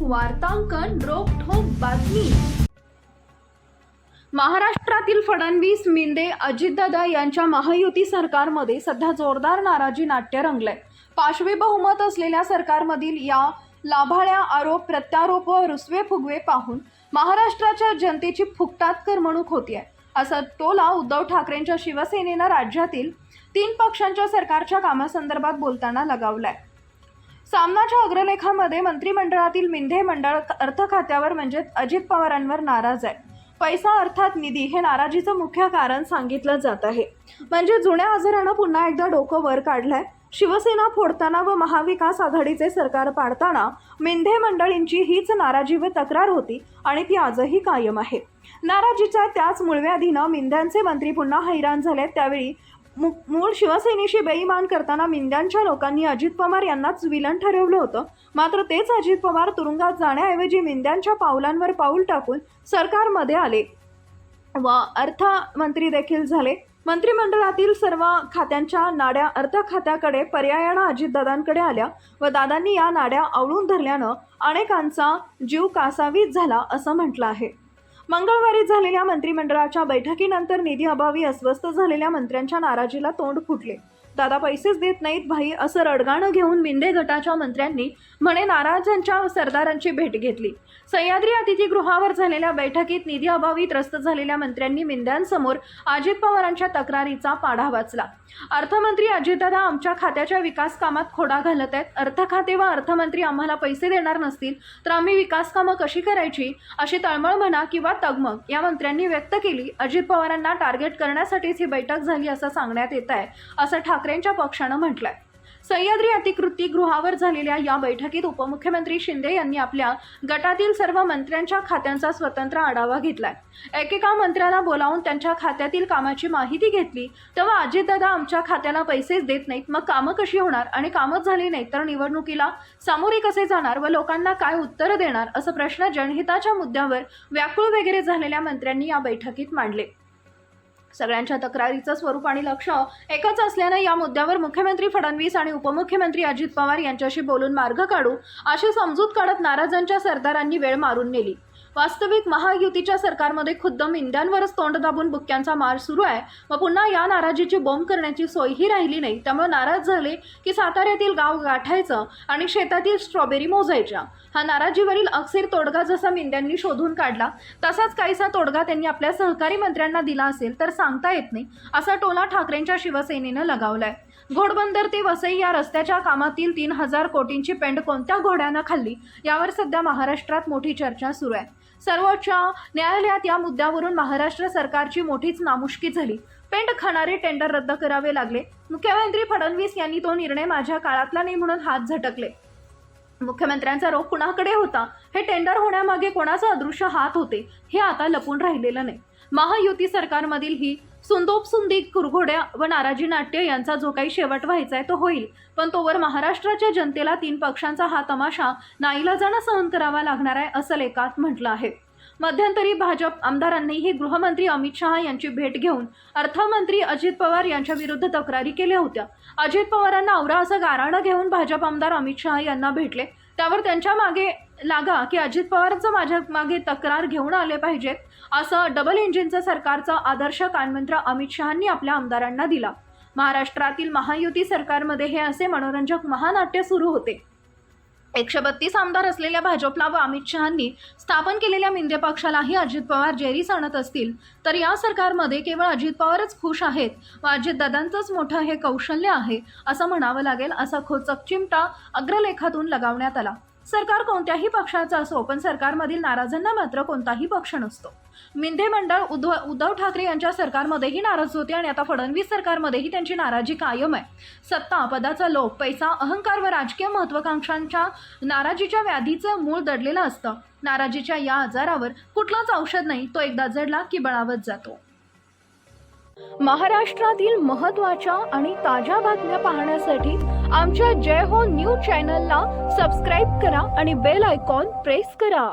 वार्तांकन रोखोक बातमी. महाराष्ट्रातील फडणवीस मिंदे अजितदादा यांच्या महायुती सरकारमध्ये सध्या जोरदार नाराजी नाट्य रंगलंय. पाशवी बहुमत असलेल्या सरकारमधील या लाभाळ्या आरोप प्रत्यारोप व रुसवे फुगवे पाहून महाराष्ट्राच्या जनतेची फुकटात करमणूक होतीये. असा टोला उद्धव ठाकरेंच्या शिवसेनेनं राज्यातील तीन पक्षांच्या सरकारच्या कामासंदर्भात बोलताना लगावलाय. सामनाच्या अग्रलेखामध्ये मंत्रिमंडळातील मिंधे मंडळ अर्थ खात्यावर म्हणजे अजित पवारांवर नाराज आहे. पैसा अर्थात निधी हे नाराजीचं मुख्य कारण सांगितलं जात आहे. म्हणजे जुन्या आजारानं पुन्हा एकदा डोकं वर काढलंय. शिवसेना फोडताना व महाविकास आघाडीचे सरकार पाडताना मिंधे मंडळींची हीच नाराजी व तक्रार होती आणि ती आजही कायम आहे. नाराजीच्या त्याच मुळव्याधीनं मिंध्यांचे मंत्री पुन्हा हैराण झाले त्यावेळी मूळ शिवसेनेशी बेईमान करताना मिंद्यांच्या लोकांनी अजित पवार यांनाच विलन ठरवलं होतं. मात्र तेच अजित पवार तुरुंगात जाण्याऐवजी मिंद्यांच्या पावलांवर पाऊल टाकून सरकारमध्ये आले व अर्थमंत्री देखील झाले. मंत्रिमंडळातील सर्व खात्यांच्या नाड्या अर्थ खात्याकडे पर्यायानं अजितदादांकडे आल्या व दादांनी या नाड्या आवळून धरल्यानं अनेकांचा जीव कासावीस झाला असं म्हटलं आहे. मंगळवारी झालेल्या मंत्रिमंडळाच्या बैठकीनंतर निधी अभावी अस्वस्थ झालेल्या मंत्र्यांच्या नाराजीला तोंड फुटले. दादा पैसेच देत नाहीत भाई असं रडगाणं घेऊन मिंदे गटाच्या मंत्र्यांनी म्हणे नाराजांच्या सरदारांची भेट घेतली. सह्याद्री अतिथीगृहावर झालेल्या बैठकीत निधी अभावी त्रस्त झालेल्या मंत्र्यांनी मिंद्यांसमोर अजित पवारांच्या तक्रारीचा पाढा वाचला. अर्थमंत्री अजितदादा आमच्या खात्याच्या विकास कामात खोडा घालत आहेत. अर्थ खाते व अर्थमंत्री आम्हाला पैसे देणार नसतील तर आम्ही विकास कामं कशी करायची? अशी तळमळ म्हणा किंवा तगमग या मंत्र्यांनी व्यक्त केली. अजित पवारांना टार्गेट करण्यासाठीच ही बैठक झाली असं सांगण्यात येत आहे असं ठाकरे ठाकरेंच्या पक्षानं म्हटलंय. सह्याद्री अतिकृती गृहावर झालेल्या या बैठकीत उपमुख्यमंत्री शिंदे यांनी आपल्या गटातील सर्व मंत्र्यांच्या खात्यांचा स्वतंत्र आढावा घेतलाय. एकेका मंत्र्याला बोलावून त्यांच्या खात्यातील कामाची माहिती घेतली तेव्हा अजितदादा आमच्या खात्याला पैसेच देत नाहीत मग कामं कशी होणार आणि कामच झाली नाहीत तर निवडणुकीला सामोरे कसे जाणार व लोकांना काय उत्तरं देणार असं प्रश्न जनहिताच्या मुद्द्यावर व्याकुळ वगैरे झालेल्या मंत्र्यांनी या बैठकीत मांडले. सगळ्यांच्या तक्रारीचं स्वरूप आणि लक्ष एकच असल्यानं या मुद्द्यावर मुख्यमंत्री फडणवीस आणि उपमुख्यमंत्री अजित पवार यांच्याशी बोलून मार्ग काढू अशी समजूत काढत नाराजांच्या सरदारांनी वेळ मारून नेली. वास्तविक महायुतीच्या सरकारमध्ये खुद्द मिंद्यांवरच तोंड दाबून बुक्क्यांचा मार सुरू आहे. व पुन्हा या नाराजीची बोंब करण्याची सोयही राहिली नाही. त्यामुळे नाराज झाले की साताऱ्यातील गाव गाठायचं आणि शेतातील स्ट्रॉबेरी मोजायच्या. हा नाराजीवरील अक्षीर तोडगा जसा मिंद्यांनी शोधून काढला तसाच काहीसा तोडगा त्यांनी आपल्या सहकारी मंत्र्यांना दिला असेल तर सांगता येत नाही असा टोला ठाकरेंच्या शिवसेनेनं लगावलाय. घोडबंदर ते वसई या रस्त्याच्या कामातील तीन हजार कोटींची पेंड कोणत्या घोड्यानं खाल्ली? यावर सध्या महाराष्ट्रात मोठी चर्चा सुरू आहे. सर्वोच्च न्यायालयात या मुद्द्यावरून महाराष्ट्र सरकारची मोठीच नामुष्की झाली. पेंड खाणारे टेंडर रद्द करावे लागले. मुख्यमंत्री फडणवीस यांनी तो निर्णय माझ्या काळातला नाही म्हणून हात झटकले. मुख्यमंत्र्यांचा रोख कुणाकडे होता? हे टेंडर होण्यामागे कोणाचा अदृश्य हात होते? हे आता लपून राहिलेलं नाही. महायुती सरकारमधील ही सुंदोप सुंदी कुरघोड्या व नाराजी नाट्य यांचा जो काही शेवट व्हायचा आहे तो होईल. पण तोवर महाराष्ट्राच्या जनतेला तीन पक्षांचा हा तमाशा नाईलाजानं सहन करावा लागणार आहे असं लेखात म्हटलं आहे. मध्यंतरी भाजप आमदारांनीही गृहमंत्री अमित शहा यांची भेट घेऊन अर्थमंत्री अजित पवार यांच्या विरुद्ध तक्रारी केल्या होत्या. अजित पवारांना आवरा असं गाराणं घेऊन भाजप आमदार अमित शहा यांना भेटले. त्यावर त्यांच्या मागे लागा की अजित पवारांचं माझ्या मागे तक्रार घेऊन आले पाहिजेत. असं डबल इंजिनचं सरकारचा आदर्श कानमंत्र अमित शहांनी आपल्या आमदारांना दिला. महाराष्ट्रातील महायुती सरकारमध्ये हे असे मनोरंजक महानाट्य सुरू होते. एकशे बत्तीस आमदार असलेल्या भाजपला व अमित शहांनी स्थापन केलेल्या मिंदे पक्षालाही अजित पवार जेरीस आणत असतील तर या सरकारमध्ये केवळ अजित पवारच खुश आहेत व अजितदादांचंच मोठं हे कौशल्य आहे असं म्हणावं लागेल असा खोचक चिमटा अग्रलेखातून लगावण्यात आला. सरकार कोणत्याही पक्षाचं असो पण सरकारमधील नाराजांना मात्र कोणताही पक्ष नसतो. मिंधे मंडळ उद्धव उद्धव ठाकरे यांच्या सरकारमध्येही नाराज होते आणि आता फडणवीस सरकारमध्येही त्यांची नाराजी कायम आहे. सत्ता पदाचा लोभ पैसा अहंकार व राजकीय महत्वाकांक्षांच्या नाराजीच्या व्याधीचं मूळ दडलेलं असतं. नाराजीच्या या आजारावर कुठलंच औषध नाही तो एकदा जडला की बळावत जातो. महाराष्ट्रातील महत्त्वाच्या आणि ताज्या बातम्या पाहण्यासाठी आमच्या जय हो न्यूज चॅनलला सबस्क्राईब करा आणि बेल आयकॉन प्रेस करा.